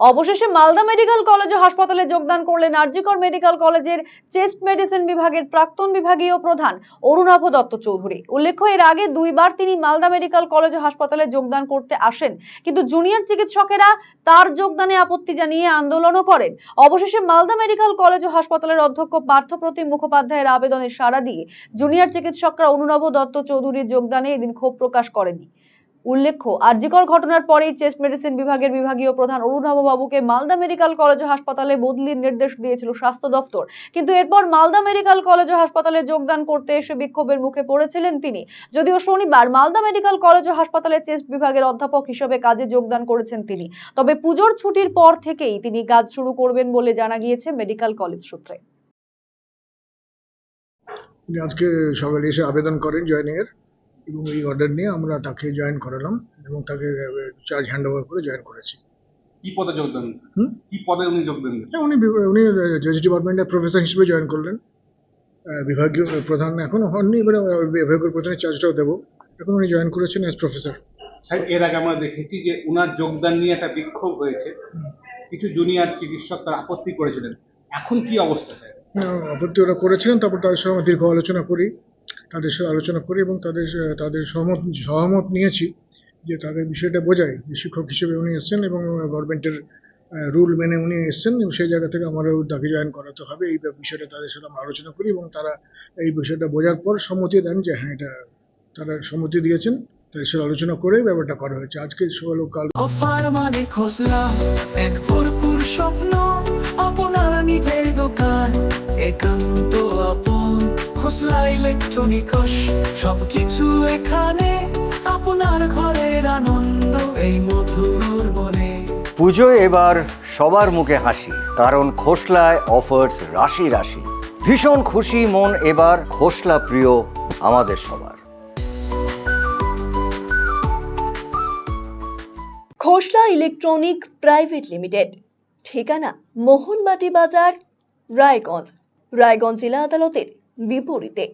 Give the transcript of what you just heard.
অবশেষে Malda medical college হাসপাতালে যোগদান করলেন আরজিকর মেডিকেল কলেজের চেস্ট মেডিসিন বিভাগের প্রাক্তন বিভাগীয় প্রধান অরুণাভ দত্ত চৌধুরী। উল্লেখ্য, এর আগে দুইবার তিনি মালদা মেডিকেল কলেজ হাসপাতালে যোগদান করতে আসেন। কিন্তু জুনিয়র চিকিৎসকেরা তার যোগদানে আপত্তি জানিয়ে আন্দোলনও করেন। অবশেষে মালদা মেডিকেল কলেজ ও হাসপাতালের অধ্যক্ষ পার্থপ্রতিম মুখোপাধ্যায়ের আবেদনে সাড়া দিয়ে জুনিয়র চিকিৎসকরা অরুণাভ দত্ত চৌধুরীর যোগদানে এদিন ক্ষোভ প্রকাশ করেনি উল্লেখ্য, আরজিকর ঘটনার পরেই চেস্ট মেডিসিন বিভাগের বিভাগীয় প্রধান অরুণাভ বাবুকে মালদা মেডিকেল কলেজ হাসপাতালে বদলির নির্দেশ দিয়েছিল স্বাস্থ্য দপ্তর কিন্তু এরপর মালদা মেডিকেল কলেজ হাসপাতালে যোগদান করতে এসে বিক্ষোভের মুখে পড়েছিলেন তিনি। যদিও শনিবার মালদা মেডিকেল কলেজ হাসপাতালে চেস্ট বিভাগের অধ্যাপক হিসেবে কাজে যোগদান করেছেন তিনি। তবে পুজোর ছুটির পর থেকেই তিনি কাজ শুরু করবেন বলে জানা গিয়েছে মেডিকেল কলেজ সূত্রে। আজকে সকালে এসে আবেদন করেন জয়েনিংয়ের। এবং এই অর্ডার নিয়ে আমরা তাকে জয়েন করালাম এবং তাকে চার্জ হ্যান্ড ওভার করে জয়েন করেছি। কি পদে যোগদান হুম? কি পদে উনি যোগদান হ্যাঁ, উনি উনি জজ ডিপার্টমেন্টের প্রফেসর হিসেবে জয়েন করলেন। বিভাগীয় প্রধান এখনও হননি এবারে বিভাগীয় প্রধানের চার্জটাও দেবো। এখন উনি জয়েন করেছেন অ্যাজ প্রফেসর সাহেব এর আগে আমরা দেখেছি যে উনার যোগদান নিয়ে একটা বিক্ষোভ হয়েছে। কিছু জুনিয়র চিকিৎসক তারা আপত্তি করেছিলেন। এখন কি অবস্থা স্যার আপত্তি ওরা করেছিলেন তারপর তাদের সঙ্গে দীর্ঘ আলোচনা করি। তাদের সাথে আলোচনা করি এবং তাদের তাদের সহমত সহমত নিয়েছি যে তাদের বিষয়টা বোঝায় যে শিক্ষক হিসেবে উনি এসছেন এবং গভর্নমেন্টের রুল মেনে উনি এসছেন সেই জায়গা থেকে আমারও তাকে জয়েন করাতে হবে। এই বিষয়টা তাদের সাথে আমরা আলোচনা করি এবং তারা এই বিষয়টা বোঝার পর সম্মতি দেন যে হ্যাঁ এটা তারা সম্মতি দিয়েছেন। তাদের সাথে আলোচনা করে ব্যাপারটা করা হয়েছে। আজকে সকাল কাল মানে স্বপ্ন, আপনার নিজের দোকান, একান্ত খোসলা ইলেকট্রনিকস সবকিছু এখানে আপনার ঘরের আনন্দ এই মধুর বনে। পুজোয় এবার সবার মুখে হাসি কারণ খোসলায় অফার্স রাশি রাশি। ভীষণ খুশি মন এবার খোসলা প্রিয় আমাদের সবার। খোসলা ইলেকট্রনিক প্রাইভেট লিমিটেড ঠিকানা মোহনবাটি বাজার রায়গঞ্জ। রায়গঞ্জ জেলা আদালতের বিপরীতে।